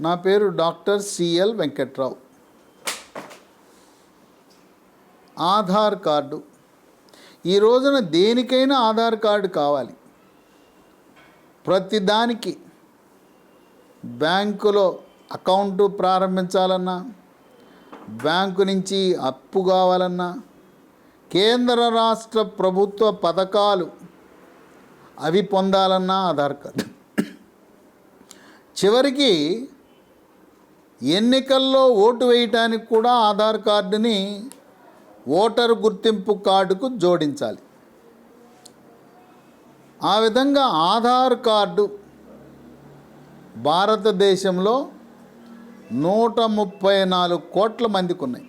నా పేరు doctor C L Venkatrao. Aadhaar card. ఈ రోజున దేనికైనా ఆధార్ కార్డు కావాలి. ప్రతిదానికి బ్యాంకులో అకౌంటు ప్రారంభించాలన్నా బ్యాంకు నుంచి అప్పు కావాలన్నా కేంద్ర రాష్ట్ర ప్రభుత్వ పథకాలు అవి పొందాలన్నా ఆధార్ కార్డు. చివరికి ఎన్నికల్లో ఓటు వేయటానికి కూడా ఆధార్ కార్డుని ఓటరు గుర్తింపు కార్డుకు జోడించాలి. ఆ విధంగా ఆధార్ కార్డు భారతదేశంలో నూట ముప్పై నాలుగు కోట్ల మందికి ఉన్నాయి.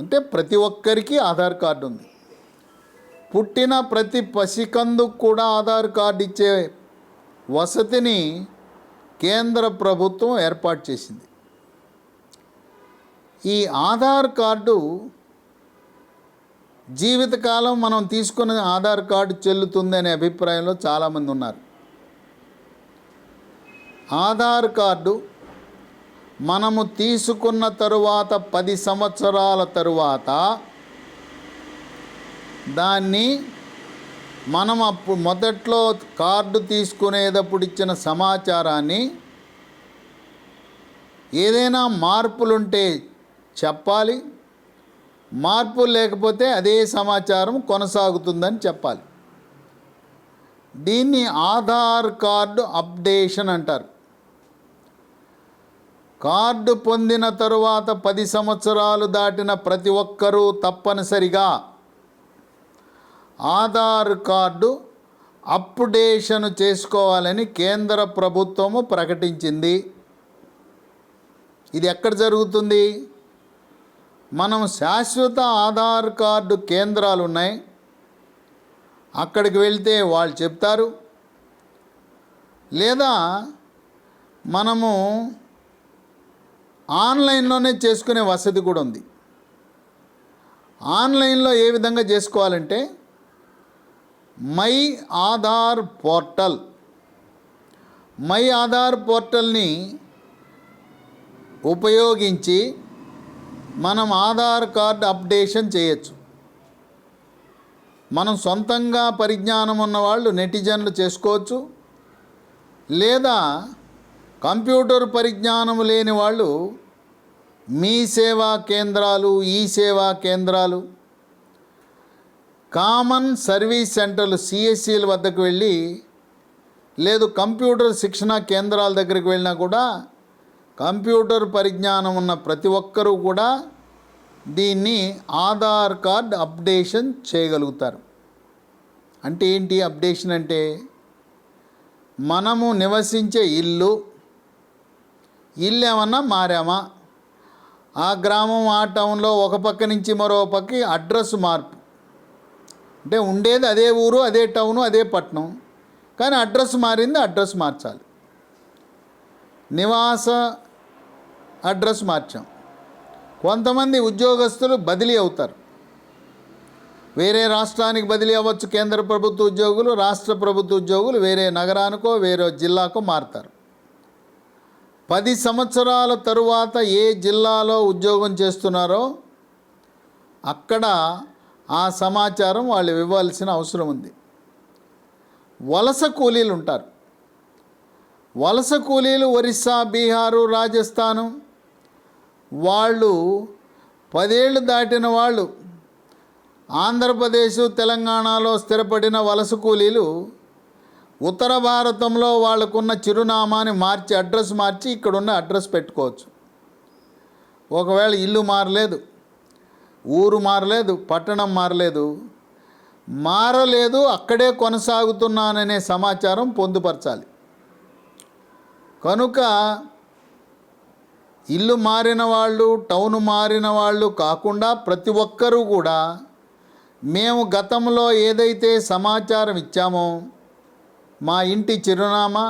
అంటే ప్రతి ఒక్కరికి ఆధార్ కార్డు ఉంది. పుట్టిన ప్రతి పసికందుకు కూడా ఆధార్ కార్డు ఇచ్చే వసతిని కేంద్ర ప్రభుత్వం ఏర్పాటు చేసింది. ఈ ఆధార్ కార్డు జీవితకాలం మనం తీసుకున్న ఆధార్ కార్డు చెల్లుతుంది అనే అభిప్రాయంలో చాలామంది ఉన్నారు. ఆధార్ కార్డు మనము తీసుకున్న తరువాత పది సంవత్సరాల తరువాత దాన్ని మనం అప్పుడు మొదట్లో కార్డు తీసుకునేటప్పుడు ఇచ్చిన సమాచారాన్ని ఏదైనా మార్పులుంటే చెప్పాలి. మార్పులు లేకపోతే అదే సమాచారం కొనసాగుతుందని చెప్పాలి. దీన్ని ఆధార్ కార్డు అప్డేషన్ అంటారు. కార్డు పొందిన తరువాత పది సంవత్సరాలు దాటిన ప్రతి ఒక్కరూ తప్పనిసరిగా ఆధార్ కార్డు అప్డేషన్ చేసుకోవాలని కేంద్ర ప్రభుత్వము ప్రకటించింది. ఇది ఎక్కడ జరుగుతుంది? మనం శాశ్వత ఆధార్ కార్డు కేంద్రాలు ఉన్నాయి అక్కడికి వెళ్తే వాళ్ళు చెప్తారు. లేదా మనము ఆన్లైన్లోనే చేసుకునే వసతి కూడా ఉంది. ఆన్లైన్లో ఏ విధంగా చేసుకోవాలంటే my Aadhaar portal. My Aadhaar పోర్టల్ని ఉపయోగించి మనం ఆధార్ కార్డు అప్డేషన్ చేయొచ్చు. మనం సొంతంగా పరిజ్ఞానం ఉన్నవాళ్ళు నెటిజన్లు చేసుకోవచ్చు. లేదా కంప్యూటర్ పరిజ్ఞానం లేని వాళ్ళు మీ సేవా కేంద్రాలు ఈ సేవా కేంద్రాలు కామన్ సర్వీస్ సెంటర్లు సిఎస్సిల వద్దకు వెళ్ళి లేదు కంప్యూటర్ శిక్షణ కేంద్రాల దగ్గరికి వెళ్ళినా కూడా కంప్యూటర్ పరిజ్ఞానం ఉన్న ప్రతి ఒక్కరూ కూడా దీన్ని ఆధార్ కార్డ్ అప్డేషన్ చేయగలుగుతారు. అంటే ఏంటి అప్డేషన్ అంటే మనము నివసించే ఇల్లు ఇల్లు ఏమన్నా మారామా? ఆ గ్రామం ఆ టౌన్లో ఒక పక్క నుంచి మరో పక్కకి అడ్రస్ మార్పు. అంటే ఉండేది అదే ఊరు అదే టౌను అదే పట్టణం కానీ అడ్రస్ మారింది అడ్రస్ మార్చాలి. నివాస అడ్రస్ మార్చాం. కొంతమంది ఉద్యోగస్తులు బదిలీ అవుతారు. వేరే రాష్ట్రానికి బదిలీ అవ్వచ్చు కేంద్ర ప్రభుత్వ ఉద్యోగులు రాష్ట్ర ప్రభుత్వ ఉద్యోగులు వేరే నగరానికో వేరే జిల్లాకో మారుతారు. పది సంవత్సరాల తరువాత ఏ జిల్లాలో ఉద్యోగం చేస్తున్నారో అక్కడ ఆ సమాచారం వాళ్ళు ఇవ్వాల్సిన అవసరం ఉంది. వలస కూలీలు ఉంటారు. వలస కూలీలు ఒరిస్సా బీహారు రాజస్థాను వాళ్ళు పదేళ్ళు దాటిన వాళ్ళు ఆంధ్రప్రదేశ్ తెలంగాణలో స్థిరపడిన వలస కూలీలు ఉత్తర భారతంలో వాళ్ళకున్న చిరునామాని మార్చి అడ్రస్ మార్చి ఇక్కడున్న అడ్రస్ పెట్టుకోవచ్చు. ఒకవేళ ఇల్లు మారలేదు ఊరు మారలేదు పట్టణం మారలేదు మారలేదు అక్కడే కొనసాగుతున్నాననే సమాచారం పొందుపరచాలి. కనుక ఇల్లు మారిన వాళ్ళు టౌన్ మారిన వాళ్ళు కాకుండా ప్రతి ఒక్కరూ కూడా మేము గతంలో ఏదైతే సమాచారం ఇచ్చామో మా ఇంటి చిరునామా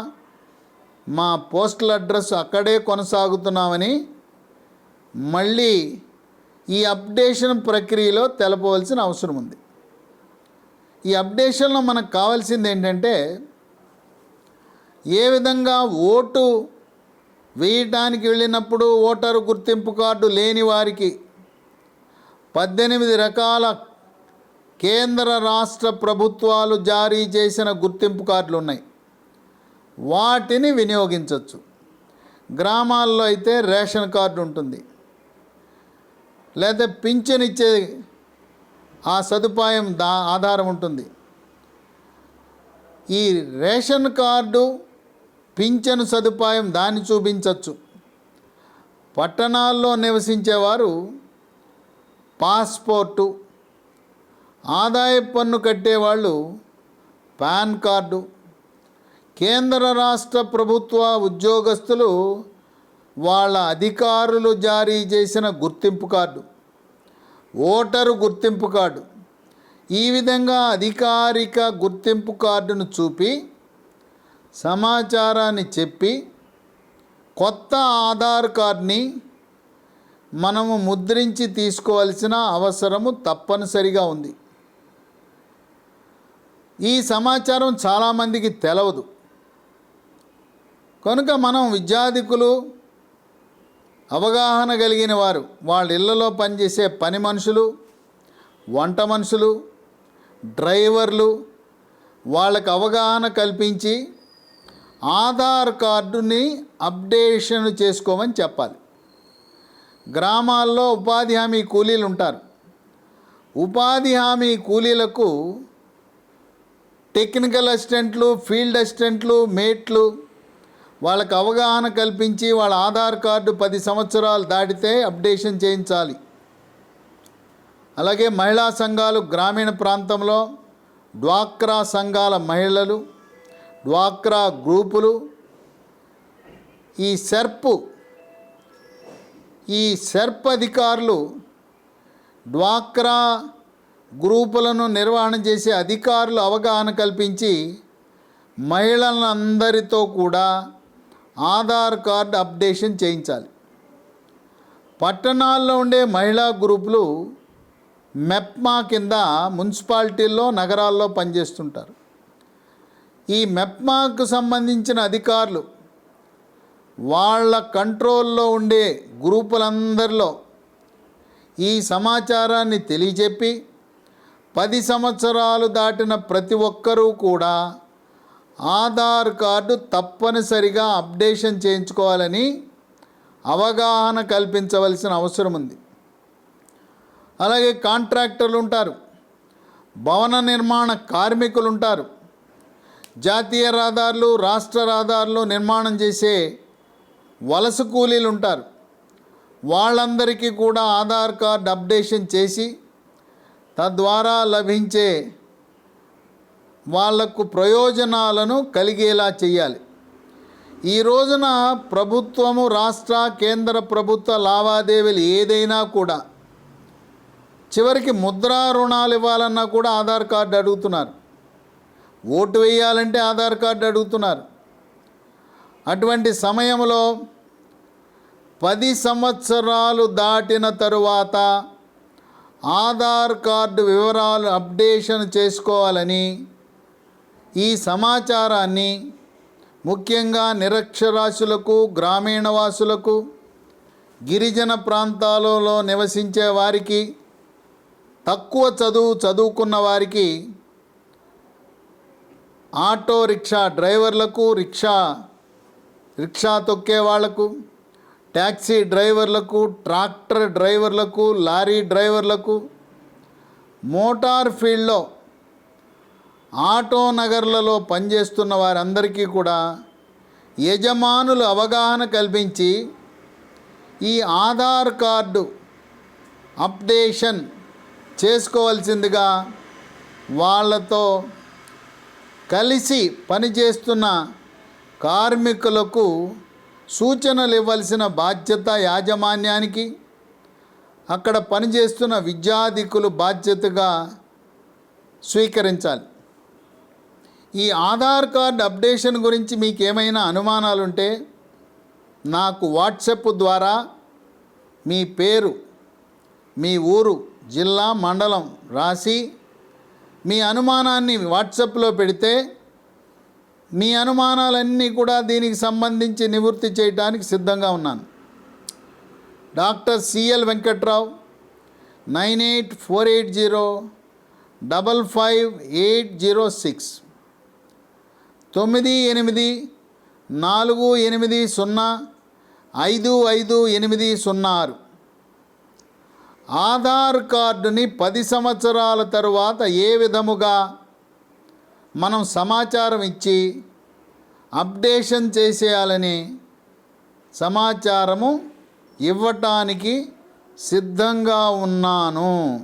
మా పోస్టల్ అడ్రస్ అక్కడే కొనసాగుతున్నామని మళ్ళీ ఈ అప్డేషన్ ప్రక్రియలో తెలపవలసిన అవసరం ఉంది. ఈ అప్డేషన్లో మనకు కావాల్సింది ఏంటంటే ఏ విధంగా ఓటు వేయటానికి వెళ్ళినప్పుడు ఓటరు గుర్తింపు కార్డు లేని వారికి పద్దెనిమిది రకాల కేంద్ర రాష్ట్ర ప్రభుత్వాలు జారీ చేసిన గుర్తింపు కార్డులు ఉన్నాయి. వాటిని వినియోగించవచ్చు గ్రామాల్లో అయితే రేషన్ కార్డు ఉంటుంది. లేదా పింఛన్ ఇచ్చే ఆ సదుపాయం దా ఆధారం ఉంటుంది. ఈ రేషన్ కార్డు పింఛను సదుపాయం దాన్ని చూపించవచ్చు పట్టణాల్లో నివసించేవారు పాస్పోర్టు ఆదాయ పన్ను కట్టేవాళ్ళు పాన్ కార్డు. కేంద్ర రాష్ట్ర ప్రభుత్వ ఉద్యోగస్తులు వాళ్ళ అధికారులు జారీ చేసిన గుర్తింపు కార్డు ఓటరు గుర్తింపు కార్డు. ఈ విధంగా అధికారిక గుర్తింపు కార్డును చూపి సమాచారాన్ని చెప్పి కొత్త ఆధార్ కార్డ్ని మనము ముద్రించి తీసుకోవాల్సిన అవసరము తప్పనిసరిగా ఉంది. ఈ సమాచారం చాలామందికి తెలవదు. కనుక మనం విద్యార్థికులు అవగాహన కలిగిన వారు వాళ్ళ ఇళ్ళలో పనిచేసే పని మనుషులు వంట మనుషులు డ్రైవర్లు వాళ్ళకు అవగాహన కల్పించి ఆధార్ కార్డుని అప్డేషన్ చేసుకోమని చెప్పాలి. గ్రామాల్లో ఉపాధి హామీ కూలీలు ఉంటారు. ఉపాధి హామీ కూలీలకు టెక్నికల్ అసిస్టెంట్లు ఫీల్డ్ అసిస్టెంట్లు మేట్లు వాళ్ళకు అవగాహన కల్పించి వాళ్ళ ఆధార్ కార్డు పది సంవత్సరాలు దాటితే అప్డేషన్ చేయించాలి. అలాగే మహిళా సంఘాలు గ్రామీణ ప్రాంతంలో డ్వాక్రా సంఘాల మహిళలు డ్వాక్రా గ్రూపులు ఈ సెర్పు ఈ సెర్ప్ అధికారులు డ్వాక్రా గ్రూపులను నిర్వహణ చేసే అధికారులు అవగాహన కల్పించి మహిళలందరితో కూడా ఆధార్ కార్డు అప్డేషన్ చేయించాలి. పట్టణాల్లో ఉండే మహిళా గ్రూపులు మెప్మా కింద మున్సిపాలిటీల్లో నగరాల్లో పనిచేస్తుంటారు. ఈ మెప్మాకు సంబంధించిన అధికారులు వాళ్ళ కంట్రోల్లో ఉండే గ్రూపులందరిలో ఈ సమాచారాన్ని తెలియజెప్పి పది సంవత్సరాలు దాటిన ప్రతి ఒక్కరూ కూడా ఆధార్ కార్డు తప్పనిసరిగా అప్డేషన్ చేయించుకోవాలని అవగాహన కల్పించవలసిన అవసరం ఉంది. అలాగే కాంట్రాక్టర్లు ఉంటారు భవన నిర్మాణ కార్మికులు ఉంటారు. జాతీయ రహదారులు రాష్ట్ర రహదారులు నిర్మాణం చేసే వలస కూలీలు ఉంటారు. వాళ్ళందరికీ కూడా ఆధార్ కార్డ్ అప్డేషన్ చేసి తద్వారా లభించే వాళ్ళకు ప్రయోజనాలను కలిగేలా చేయాలి. ఈ రోజున ప్రభుత్వము రాష్ట్ర కేంద్ర ప్రభుత్వ లావాదేవీలు ఏదైనా కూడా చివరికి ముద్రా రుణాలు ఇవ్వాలన్నా కూడా ఆధార్ కార్డు అడుగుతున్నారు. ఓటు వేయాలంటే ఆధార్ కార్డు అడుగుతున్నారు. అటువంటి సమయంలో పది సంవత్సరాలు దాటిన తరువాత ఆధార్ కార్డు వివరాలు అప్డేషన్ చేసుకోవాలని ఈ సమాచారాన్ని ముఖ్యంగా నిరక్షరాస్యులకు గ్రామీణ వాసులకు గిరిజన ప్రాంతాలలో నివసించే వారికి తక్కువ చదువు చదువుకున్న వారికి ఆటో రిక్షా డ్రైవర్లకు రిక్షా రిక్షా తొక్కే వాళ్ళకు ట్యాక్సీ డ్రైవర్లకు ట్రాక్టర్ డ్రైవర్లకు లారీ డ్రైవర్లకు మోటార్ ఫీల్డ్లో ఆటో నగర్లలో పనిచేస్తున్న వారందరికీ కూడా యజమానులు అవగాహన కల్పించి ఈ ఆధార్ కార్డు అప్డేషన్ చేసుకోవాల్సిందిగా వాళ్ళతో కలిసి పనిచేస్తున్న కార్మికులకు సూచనలు ఇవ్వాల్సిన బాధ్యత యాజమాన్యానికి అక్కడ పనిచేస్తున్న విద్యాధికులు బాధ్యతగా స్వీకరించాలి. ఈ ఆధార్ కార్డ్ అప్డేషన్ గురించి మీకు ఏమైనా అనుమానాలుంటే నాకు వాట్సప్ ద్వారా మీ పేరు మీ ఊరు జిల్లా మండలం రాసి మీ అనుమానాన్ని వాట్సాప్లో పెడితే మీ అనుమానాలన్నీ కూడా దీనికి సంబంధించి నివృత్తి చేయడానికి సిద్ధంగా ఉన్నాను. Doctor C L Venkatrao nine eight four eight zero double five eight zero six తొమ్మిది ఎనిమిది నాలుగు ఎనిమిది సున్నా ఐదు ఐదు ఎనిమిది సున్నా ఆరు. ఆధార్ కార్డుని పది సంవత్సరాల తరువాత ఏ విధముగా మనం సమాచారం ఇచ్చి అప్డేషన్ చేసేయాలని సమాచారము ఇవ్వటానికి సిద్ధంగా ఉన్నాను.